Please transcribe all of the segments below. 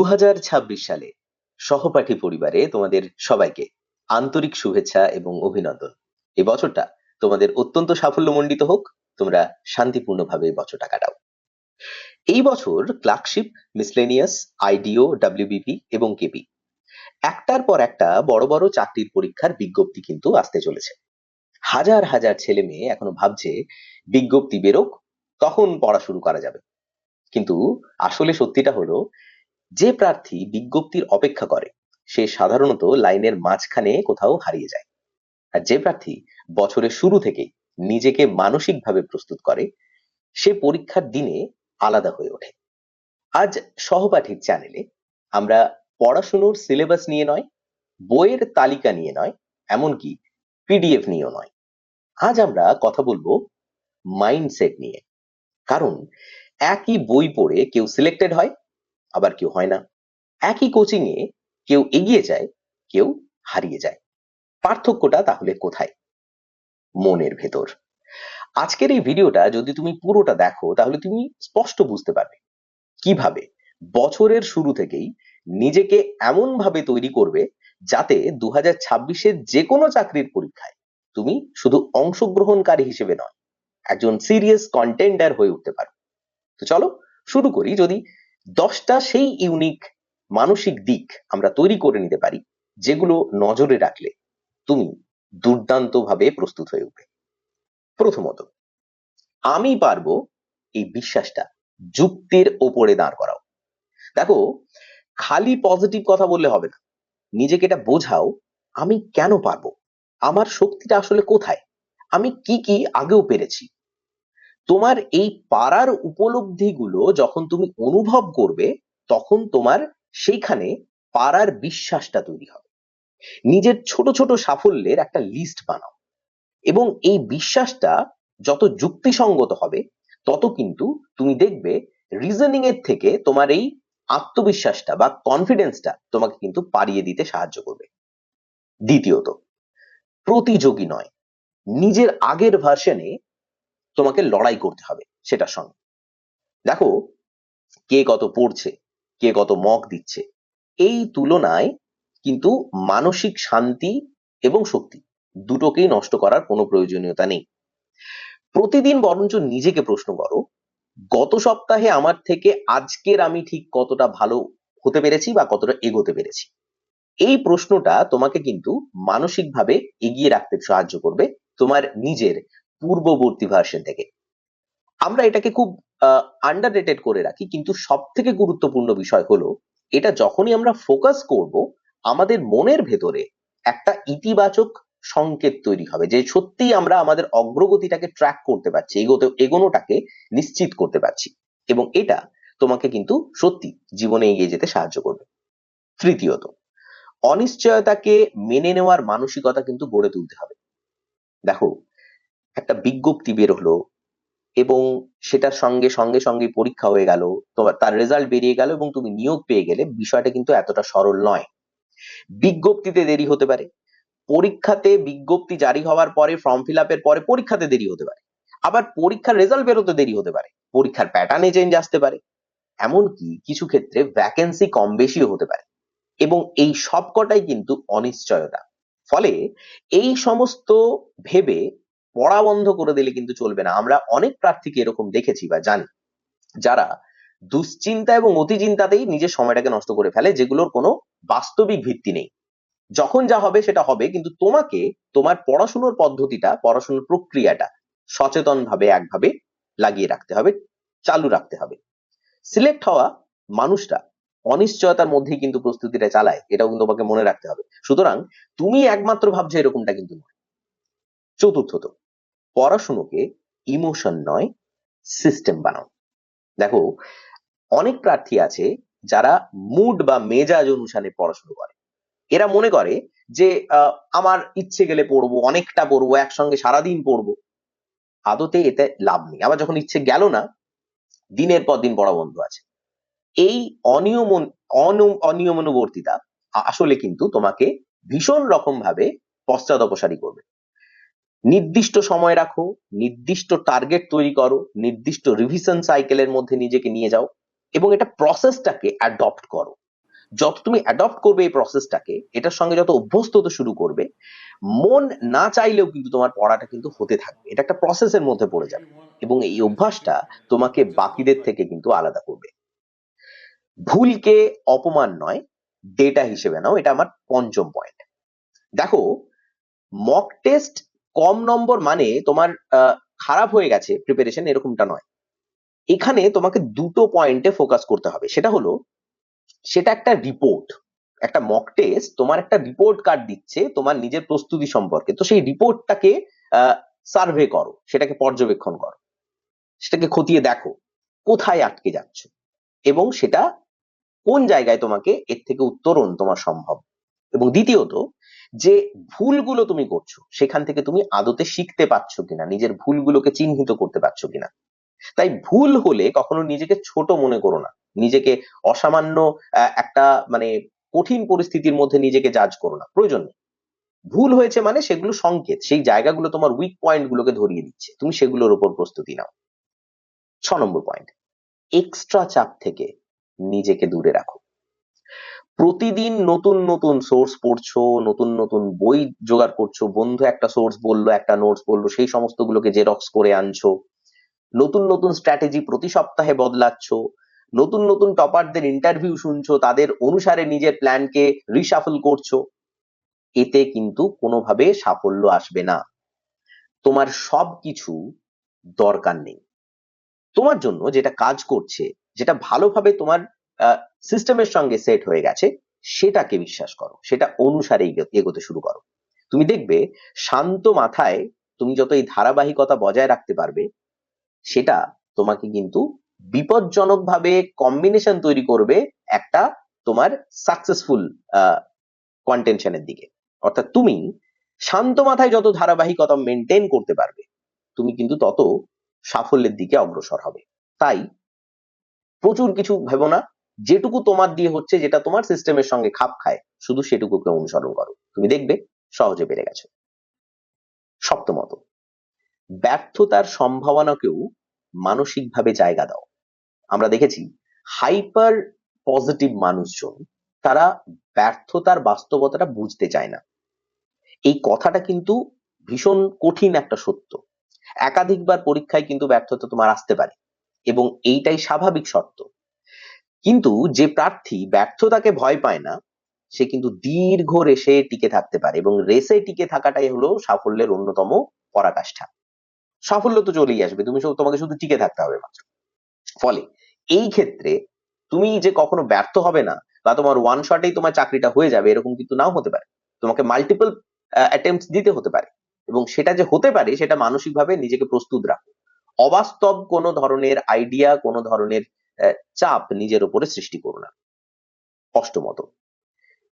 দু হাজার ছাব্বিশ সালে সহপাঠী পরিবারে তোমাদের সবাইকে আন্তরিক শুভেচ্ছা এবং অভিনন্দন। এই বছরটা তোমাদের অত্যন্ত সাফল্যমণ্ডিত হোক, তোমরা শান্তিপূর্ণভাবে বছরটা কাটাও। এই বছর ক্লার্কশিপ, মিসলেনিয়াস, আইডিও, ডাব্লিউবিপি এবং কেপি। একটার পর একটা বড় বড় চাকরির পরীক্ষার বিজ্ঞপ্তি কিন্তু আসতে চলেছে। হাজার হাজার ছেলে মেয়ে এখনও ভাবছে, বিজ্ঞপ্তি বেরোক, তখন পড়া শুরু করা যাবে। কিন্তু আসলে সত্যিটা হলো যে প্রার্থী বিজ্ঞপ্তির অপেক্ষা করে, সে সাধারণত লাইনের মাঝখানে কোথাও হারিয়ে যায়। আর যে প্রার্থী বছরের শুরু থেকে নিজেকে মানসিকভাবে প্রস্তুত করে, সে পরীক্ষার দিনে আলাদা হয়ে ওঠে। আজ সহপাঠীর চ্যানেলে আমরা পড়াশুনোর সিলেবাস নিয়ে নয়, বইয়ের তালিকা নিয়ে নয়, এমনকি পিডিএফ নিয়েও নয়। আজ আমরা কথা বলব মাইন্ডসেট নিয়ে। কারণ একই বই পড়ে কেউ সিলেক্টেড হয় আবার কেউ হয় না। একই কোচিং এ কেউ এগিয়ে যায়, কেউ হারিয়ে যায়। পার্থক্যটা তাহলে কোথায়? মনের ভেতর। আজকের এই ভিডিওটা যদি তুমি পুরোটা দেখো, তাহলে তুমি স্পষ্ট বুঝতে পারবে কীভাবে বছরের শুরু থেকেই নিজেকে এমন ভাবে তৈরি করবে যাতে দু হাজার ছাব্বিশের যে কোনো চাকরির পরীক্ষায় তুমি শুধু অংশগ্রহণকারী হিসেবে নয়, একজন সিরিয়াস কন্টেন্ডার হয়ে উঠতে পারো। তো চলো শুরু করি। যদি দশটা সেই ইউনিক মানসিক দিক আমরা তৈরি করে নিতে পারি, যেগুলো নজরে রাখলে তুমি দুর্দান্ত ভাবে প্রস্তুত হয়ে উঠবে। প্রথমত, আমি পারব এই বিশ্বাসটা যুক্তির ওপরে দাঁড় করাও। দেখো, খালি পজিটিভ কথা বললে হবে না। নিজেকে এটা বোঝাও, আমি কেন পারব? আমার শক্তিটা আসলে কোথায়? আমি কি কি আগেও পেরেছি? তোমার এই পারার উপলব্ধিগুলো যখন তুমি অনুভব করবে, তখন তোমার সেইখানে পারার বিশ্বাসটা তৈরি হবে। নিজের ছোট ছোট সাফল্যের একটা লিস্ট বানাও। এবং এই বিশ্বাসটা যত যুক্তিসঙ্গত হবে, তত কিন্তু তুমি দেখবে রিজনিং এর থেকে তোমার এই আত্মবিশ্বাসটা বা কনফিডেন্সটা তোমাকে কিন্তু পারিয়ে দিতে সাহায্য করবে। দ্বিতীয়ত, প্রতিযোগী নয়। নিজের আগের ভার্সনে তোমাকে লড়াই করতে হবে সেটার সঙ্গে। দেখো, কে কত পড়ছে, কে কত মক দিচ্ছে, এই তুলনায় কিন্তু মানসিক শান্তি এবং শক্তি দুটোকেই নষ্ট করার কোনো প্রয়োজনীয়তা নেই। প্রতিদিন বরঞ্চ নিজেকে প্রশ্ন করো, গত সপ্তাহে আমার থেকে আজকের আমি ঠিক কতটা ভালো হতে পেরেছি বা কতটা এগোতে পেরেছি? এই প্রশ্নটা তোমাকে কিন্তু মানসিকভাবে এগিয়ে রাখতে সাহায্য করবে তোমার নিজের পূর্ববর্তী ভার্সন থেকে। আমরা এটাকে খুব আন্ডার রেটেড করে রাখি, কিন্তু সব থেকে গুরুত্বপূর্ণ বিষয় হলো, এটা যখনই আমরা ফোকাস করব, আমাদের মনের ভেতরে একটা ইতিবাচক সংকেত তৈরি হবে, যে সত্যি আমরা আমাদের অগ্রগতিটাকে ট্র্যাক করতে পারছি, এগোতে, এগোনোটাকে নিশ্চিত করতে পারছি। এবং এটা তোমাকে কিন্তু সত্যি জীবনে এগিয়ে যেতে সাহায্য করবে। তৃতীয়ত, অনিশ্চয়তাকে মেনে নেওয়ার মানসিকতা কিন্তু গড়ে তুলতে হবে। দেখো একটা বিজ্ঞপ্তি বের হলো এবং সেটার সঙ্গে সঙ্গে সঙ্গে পরীক্ষা হয়ে গেল, তোমার, তার রেজাল্ট বেরিয়ে গেল এবং তুমি নিয়োগ পেয়ে গেলে বিষয়টা কিন্তু এতটা সরল নয়। বিজ্ঞপ্তিতে দেরি হতে পারে। পরীক্ষাতে বিজ্ঞপ্তি জারি হওয়ার পরে ফর্ম ফিল আপের পরে পরীক্ষাতে দেরি হতে পারে। আবার পরীক্ষার রেজাল্ট বেরোতে দেরি হতে পারে। পরীক্ষার প্যাটার্নে চেঞ্জ আসতে পারে। এমনকি কিছু ক্ষেত্রে ভ্যাকেন্সি কম বেশিও হতে পারে। এবং এই সবকটাই কিন্তু অনিশ্চয়তা। ফলে এই সমস্ত ভেবে পড়া বন্ধ করে দিলে কিন্তু চলবে না। আমরা অনেক প্রার্থীকে এরকম দেখেছি বা জানি, যারা দুশ্চিন্তা এবং অতিচিন্তাতেই নিজের সময়টাকে নষ্ট করে ফেলে, যেগুলোর কোনো বাস্তবিক ভিত্তি নেই। যখন যা হবে সেটা হবে, কিন্তু তোমাকে তোমার পড়াশোনার পদ্ধতিটা, পড়াশোনার প্রক্রিয়াটা সচেতন ভাবে একভাবে লাগিয়ে রাখতে হবে, চালু রাখতে হবে। সিলেক্ট হওয়া মানুষটা অনিশ্চয়তার মধ্যেই কিন্তু প্রস্তুতিটা চালায়, এটাও কিন্তু তোমাকে মনে রাখতে হবে। সুতরাং তুমি একমাত্র ভাবছ এরকমটা কিন্তু নয়। চতুর্থত পড়াশুনোকে ইমোশন নয়, সিস্টেম বানাও। দেখো, অনেক প্রার্থী আছে যারা মুড বা মেজাজ অনুসারে পড়াশুনো করে। এরা মনে করে যে আমার ইচ্ছে গেলে পড়ব, অনেকটা পড়ব, একসঙ্গে সারাদিন পড়ব। আদতে এতে লাভ নেই। আবার যখন ইচ্ছে গেল না, দিনের পর দিন পড়া বন্ধ আছে। এই অনিয়ম অনিয়মানুবর্তিতা আসলে কিন্তু তোমাকে ভীষণ রকম ভাবে পশ্চাদ অপসারী করবে। নির্দিষ্ট সময় রাখো, নির্দিষ্ট টার্গেট তৈরি করো, নির্দিষ্ট রিভিশন সাইকেলের মধ্যে নিজেকে নিয়ে যাও এবং এটা প্রসেসটাকে অ্যাডপ্ট করো। যত তুমি অ্যাডপ্ট করবে এই প্রসেসটাকে এটার সঙ্গে যত অভ্যস্ত হতে শুরু করবে, মন না চাইলেও কিন্তু তোমার পড়াটা কিন্তু হতে থাকবে। এটা একটা প্রসেসের মধ্যে পড়ে যাবে এবং এই অভ্যাসটা তোমাকে বাকিদের থেকে কিন্তু আলাদা করবে। ভুলকে অপমান নয় ডেটা হিসেবে নাও, এটা আমার পঞ্চম পয়েন্ট দেখো মক টেস্ট কম নম্বর মানে তোমার খারাপ হয়ে গেছে প্রিপারেশন এরকমটা নয়। এখানে তোমাকে দুটো পয়েন্টে ফোকাস করতে হবে। সেটা হলো, সেটা একটা রিপোর্ট একটা মক টেস্ট তোমার একটা রিপোর্ট কার্ড দিচ্ছে তোমার নিজের প্রস্তুতি সম্পর্কে। তো সেই রিপোর্টটাকে সার্ভে করো, সেটাকে পর্যবেক্ষণ করো। সেটাকে খতিয়ে দেখো, কোথায় আটকে যাচ্ছ? এবং সেটা কোন জায়গায় তোমাকে এর থেকে উত্তরণ তোমার সম্ভব। এবং দ্বিতীয়ত যে ভুলগুলো তুমি করছ, সেখান থেকে তুমি আদতে শিখতে পারছ কিনা, নিজের ভুলগুলোকে চিহ্নিত করতে পারছ কিনা। তাই ভুল হলে কখনো নিজেকে ছোট মনে করো না। নিজেকে অসামান্য একটা মানে কঠিন পরিস্থিতির মধ্যে নিজেকে জাজ করো না। প্রয়োজন নেই। ভুল হয়েছে মানে সেগুলো সংকেত। সেই জায়গাগুলো তোমার উইক পয়েন্ট গুলোকে ধরিয়ে দিচ্ছে। তুমি সেগুলোর উপর প্রস্তুতি নাও। ছ নম্বর পয়েন্ট এক্সট্রা চাপ থেকে নিজেকে দূরে রাখো। প্রতিদিন নতুন নতুন সোর্স পড়ছো, নতুন নতুন বই জোগাড় করছ, বন্ধু একটা সোর্স বলল, একটা নোটস বলল, সেই সমস্ত গুলোকে জেরক্স করে আনছো। নতুন নতুন স্ট্র্যাটেজি প্রতি সপ্তাহে বদলাচ্ছ। নতুন নতুন টপারদের ইন্টারভিউ শুনছো, তাদের অনুসারে নিজের প্ল্যানকে রিশাফল করছ। এতে কিন্তু কোনোভাবে সাফল্য আসবে না। তোমার সবকিছু দরকার নেই। তোমার জন্য যেটা কাজ করছে, যেটা ভালোভাবে তোমার সিস্টেমের সঙ্গে সেট হয়ে গেছে, সেটাকে বিশ্বাস করো, সেটা অনুসারে এগো- এগোতে শুরু করো। তুমি দেখবে শান্ত মাথায় তুমি যত এই ধারাবাহিকতা বজায় রাখতে পারবে, সেটা তোমাকে কিন্তু বিপজ্জনক ভাবে কম্বিনেশন তৈরি করবে একটা তোমার সাকসেসফুল কন্টেনশনের দিকে। অর্থাৎ তুমি শান্ত মাথায় যত ধারাবাহিকতা মেনটেন করতে পারবে, তুমি কিন্তু তত সাফল্যের দিকে অগ্রসর হবে। তাই প্রচুর কিছু ভেবো না যেটুকু তোমার দিয়ে হচ্ছে যেটা তোমার সিস্টেমের সঙ্গে খাপ খায়, শুধু সেটুকুকে অনুসরণ করো। তুমি দেখবে সহজে পেরে গেছো। সপ্তমত ব্যর্থতার সম্ভাবনাকেও মানসিকভাবে জায়গা দাও। আমরা দেখেছি হাইপার পজিটিভ মানুষজন, তারা ব্যর্থতার বাস্তবতাটা বুঝতে চায় না। এই কথাটা কিন্তু ভীষণ কঠিন একটা সত্য। একাধিকবার পরীক্ষায় কিন্তু ব্যর্থতা তোমার আসতে পারে। এবং এইটাই স্বাভাবিক শর্ত। কিন্তু যে প্রার্থী ব্যর্থতাকে ভয় পায় না, সে কিন্তু দীর্ঘ রেসে টিকে থাকতে পারে এবং রেসে টিকে থাকাটাই হলো সাফল্যের অন্যতম পরাকাষ্ঠা। সাফল্য তো চলেই আসবে, তুমি তোমাকে শুধু টিকে থাকতে হবে মাত্র। ফলে এই ক্ষেত্রে তুমি যে কখনো ব্যর্থ হবে না বা তোমার ওয়ান শটেই তোমার চাকরিটা হয়ে যাবে এরকম কিন্তু নাও হতে পারে। তোমাকে মাল্টিপল অ্যাটেম্পট দিতে হতে পারে এবং সেটা যে হতে পারে সেটা মানসিকভাবে নিজেকে প্রস্তুত রাখো। অবাস্তব কোনো ধরনের আইডিয়া কোনো ধরনের চাপ নিজের উপরে সৃষ্টি করো না। অষ্টমত,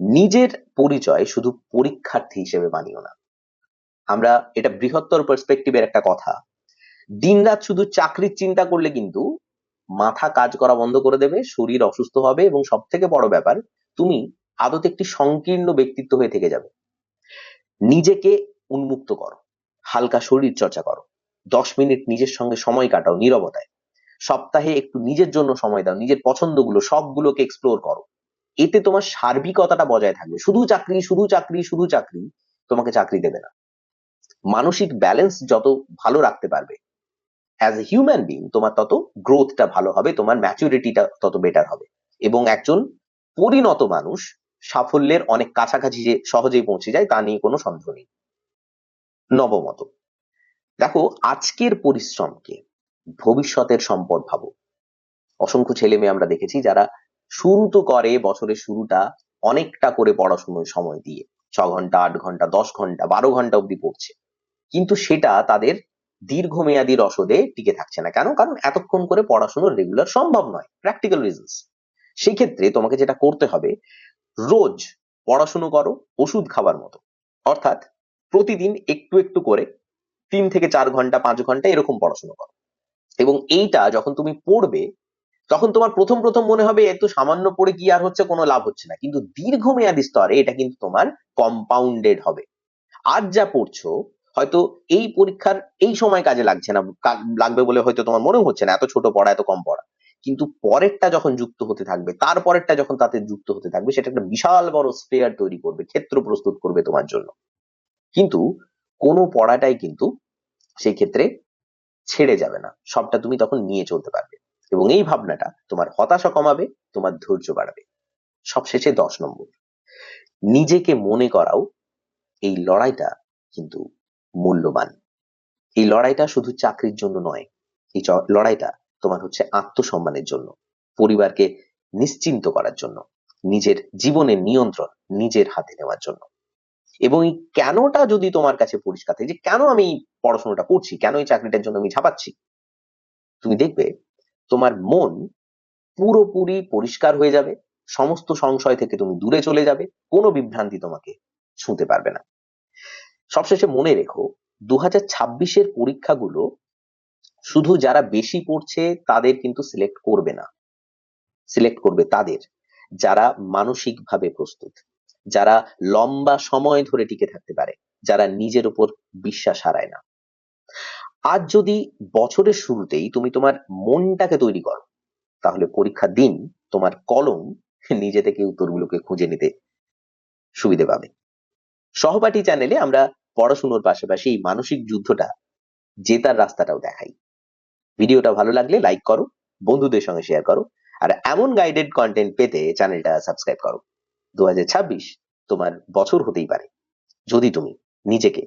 নিজের পরিচয় শুধু পরীক্ষার্থী হিসেবে মানিও না। আমরা এটা বৃহত্তর পার্সপেক্টিভের একটা কথা। দিনরাত শুধু চাকরির চিন্তা করলে কিন্তু মাথা কাজ করা বন্ধ করে দেবে, শরীর অসুস্থ হবে এবং সব থেকে বড় ব্যাপার, তুমি আদতে একটি সংকীর্ণ ব্যক্তিত্ব হয়ে থেকে যাবে। নিজেকে উন্মুক্ত করো, হালকা শরীর চর্চা করো, দশ মিনিট নিজের সঙ্গে সময় কাটাও নীরবতায়। সপ্তাহে একটু নিজের জন্য সময় দাও, নিজের পছন্দগুলো সবগুলোকে এক্সপ্লোর করো। এতে তোমার সার্বিকতাটা বজায় থাকবে। শুধু চাকরি শুধু চাকরি শুধু চাকরি তোমাকে চাকরি দেবে না। মানসিক ব্যালেন্স যত ভালো রাখতে পারবে অ্যাজ এ হিউম্যান বিং তোমার তত গ্রোথটা ভালো হবে, তোমার ম্যাচুরিটিটা তত বেটার হবে। এবং একজন পরিণত মানুষ সাফল্যের অনেক কাছাকাছি যে সহজেই পৌঁছে যায় তা নিয়ে কোনো সন্দেহ নেই। নবমত, দেখো আজকের পরিশ্রমকে ভবিষ্যতের সম্পদ ভাবো। অসংখ্য ছেলে মেয়ে আমরা দেখেছি যারা শুরু তো করে বছরের শুরুটা অনেকটা করে পড়াশোনায় সময় দিয়ে। ছ ঘণ্টা, আট ঘণ্টা, দশ ঘণ্টা, বারো ঘণ্টা অব্দি পড়ছে। কিন্তু সেটা তাদের দীর্ঘমেয়াদী রসদে টিকে থাকছে না। কেন? কারণ এতক্ষণ করে পড়াশোনা রেগুলার সম্ভব নয়। প্র্যাকটিক্যাল রিজনস সেই ক্ষেত্রে তোমাকে যেটা করতে হবে, রোজ পড়াশুনো করো, ওষুধ খাবার মতো। অর্থাৎ প্রতিদিন একটু একটু করে তিন থেকে চার ঘণ্টা, পাঁচ ঘণ্টা এরকম পড়াশুনো করো। এবং এইটা যখন তুমি পড়বে, তখন তোমার প্রথম প্রথম মনে হবে এত সামান্য পড়ে কি আর হচ্ছে, কোনো লাভ হচ্ছে না। কিন্তু দীর্ঘমেয়াদী স্তরে এটা কিন্তু তোমার কম্পাউন্ডেড হবে। আজ যা পড়ছো, হয়তো এই পরীক্ষার এই সময় কাজে লাগছে না লাগবে বলে হয়তো তোমার মনে হচ্ছে না, এত ছোট পড়া, এত কম পড়া। কিন্তু পরেরটা যখন যুক্ত হতে থাকবে তার পরেরটা যখন তাতে যুক্ত হতে থাকবে, সেটা একটা বিশাল বড় স্পেয়ার তৈরি করবে, ক্ষেত্র প্রস্তুত করবে তোমার জন্য। কিন্তু কোনো পড়াটাই কিন্তু সেই ক্ষেত্রে ছেড়ে যাবে না। সবটা তুমি তখন নিয়ে চলতে পারবে। এবং এই ভাবনাটা তোমার হতাশা কমাবে, তোমার ধৈর্য বাড়াবে। সবশেষে দশ নম্বর। নিজেকে মনে করাও এই লড়াইটা কিন্তু মূল্যবান। এই লড়াইটা শুধু চাকরির জন্য নয়, এই লড়াইটা তোমার হচ্ছে আত্মসম্মানের জন্য, পরিবারকে নিশ্চিন্ত করার জন্য, নিজের জীবনের নিয়ন্ত্রণ নিজের হাতে নেওয়ার জন্য। এবং এই কেনটা যদি তোমার কাছে পরিষ্কার থাকে, যে কেন আমি পড়াশোনাটা করছি, কেন এই চাকরিটার জন্য আমি ঝাঁপাচ্ছি? তুমি দেখবে তোমার মন পুরোপুরি পরিষ্কার হয়ে যাবে, সমস্ত সংশয় থেকে তুমি দূরে চলে যাবে, কোনো বিভ্রান্তি তোমাকে ছুঁতে পারবে না। সবশেষে মনে রেখো দু হাজার ছাব্বিশের পরীক্ষাগুলো শুধু যারা বেশি পড়ছে তাদের কিন্তু সিলেক্ট করবে না। সিলেক্ট করবে তাদের। যারা মানসিকভাবে প্রস্তুত, যারা লম্বা সময় ধরে টিকে থাকতে পারে, যারা নিজের উপর বিশ্বাস হারায় না। আজ যদি বছরের শুরুতেই তুমি তোমার মনটাকে তৈরি করো, তাহলে পরীক্ষার দিন তোমার কলম নিজে থেকে উত্তরগুলোকে খুঁজে নিতে সুবিধে পাবে। সহপাঠী চ্যানেলে আমরা পড়াশুনোর পাশাপাশি এই মানসিক যুদ্ধটা, জেতার রাস্তাটাও দেখাই। ভিডিওটা ভালো লাগলে লাইক করো, বন্ধুদের সঙ্গে শেয়ার করো, আর এমন গাইডেড কন্টেন্ট পেতে চ্যানেলটা সাবস্ক্রাইব করো। দু হাজার ছাব্বিশ তোমার বছর হতেই পারে, যদি তুমি নিজেকে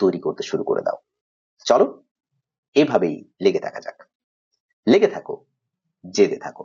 তৈরি করতে শুরু করে দাও। চলো এভাবেই লেগে থাকা যাক। লেগে থাকো জেগে থাকো।